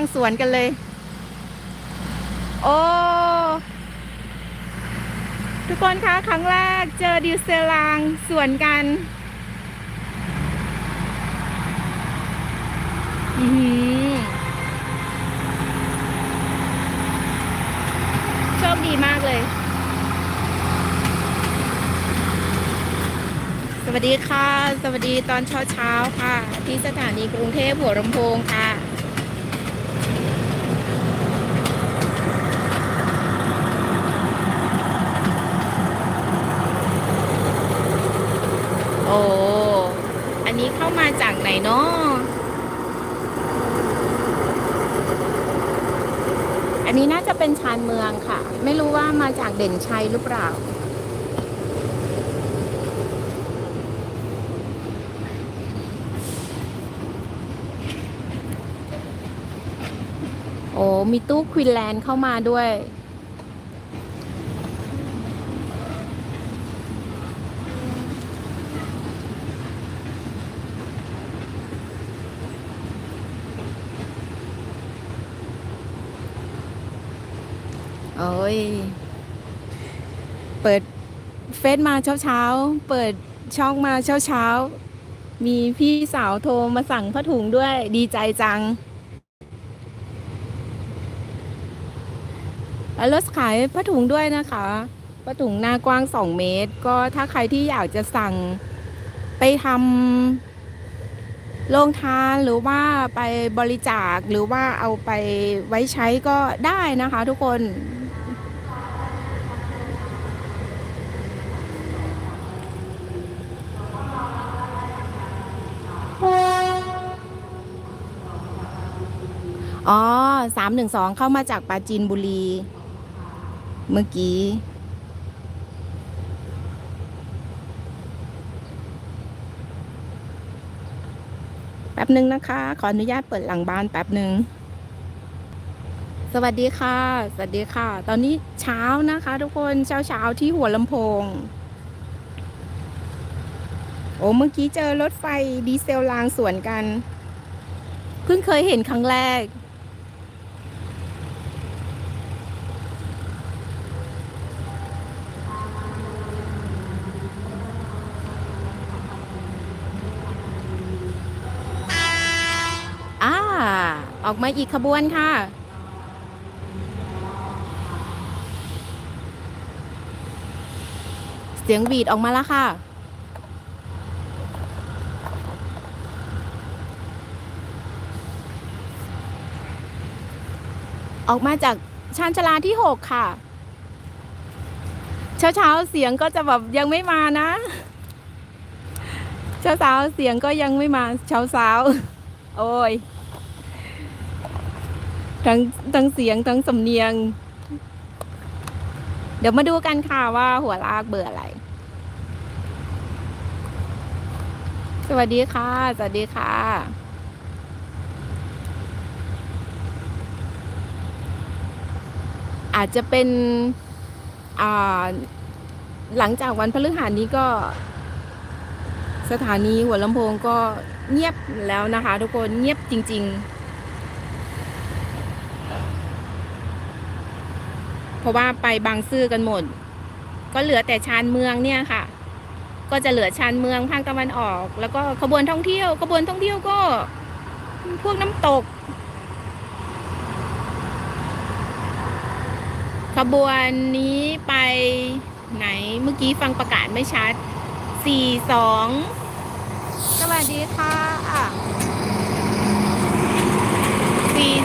างสวนกันเลย โอ้ทุกคนคะครั้งแรกเจอดีเซลางสวนกันอือหือโชคดีมากเลย สวัสดีค่ะ สวัสดีตอนเช้าเช้าๆค่ะ ที่สถานีกรุงเทพหัวลำโพงค่ะ โอ้ อันนี้เข้ามาจากไหนเนาะอันนี้น่าจะเป็นชานเมืองค่ะ ไม่รู้ว่ามาจากเด่นชัยหรือเปล่า โอ้มีตู้ควินแลนด์เข้ามาด้วย โอ้ย เปิดเฟซมาเช้าเช้า เปิดช่องมาเช้าเช้า มีพี่สาวโทรมาสั่งผ้าถุงด้วยดีใจจังแล้วรถขายผ้าถุงด้วยนะคะผ้าถุงหน้ากว้าง 2 เมตร ก็ถ้าใครที่อยากจะสั่งไปทำโรงทานหรือว่าไปบริจาคหรือว่าเอาไปไว้ใช้ก็ได้นะคะทุกคน อ๋อสามหนึ่งสองเข้ามาจากปราจีนบุรี เมื่อกี้ แป๊บหนึ่งนะคะ ขออนุญาตเปิดหลังบ้านแป๊บหนึ่ง สวัสดีค่ะ สวัสดีค่ะ ตอนนี้เช้านะคะทุกคนเช้าเช้าๆที่หัวลำโพง โอ้เมื่อกี้เจอรถไฟดีเซลรางสวนกัน เพิ่งเคยเห็นครั้งแรก อ่า ออกมาอีกขบวนค่ะ เสียงหวีดออกมาแล้วค่ะ ออกมาจากชานชาลาที่หกค่ะ เช้าเช้าๆเสียงก็จะแบบยังไม่มานะ เช้าเช้าๆเสียงก็ยังไม่มา เช้าเช้าๆโอ้ย ทั้งทั้งเสียงทั้งสำเนียง เดี๋ยวมาดูกันค่ะว่าหัวลากเบอร์อะไร สวัสดีค่ะ สวัสดีค่ะ อาจจะเป็นหลังจากวันพฤหัสนี้ก็ สถานีหัวลำโพงก็เงียบแล้วนะคะ ทุกคนเงียบจริง ๆ เพราะว่าไปบางซื่อกันหมด ก็เหลือแต่ชานเมืองเนี่ยค่ะ ก็จะเหลือชานเมืองภาคตะวันออก แล้วก็ขบวนท่องเที่ยว ขบวนท่องเที่ยวก็ พวกน้ำตก ขบวนนี้ไปไหนเมื่อกี้ฟังประกาศไม่ชัดสี่สองสวัสดีค่ะสี่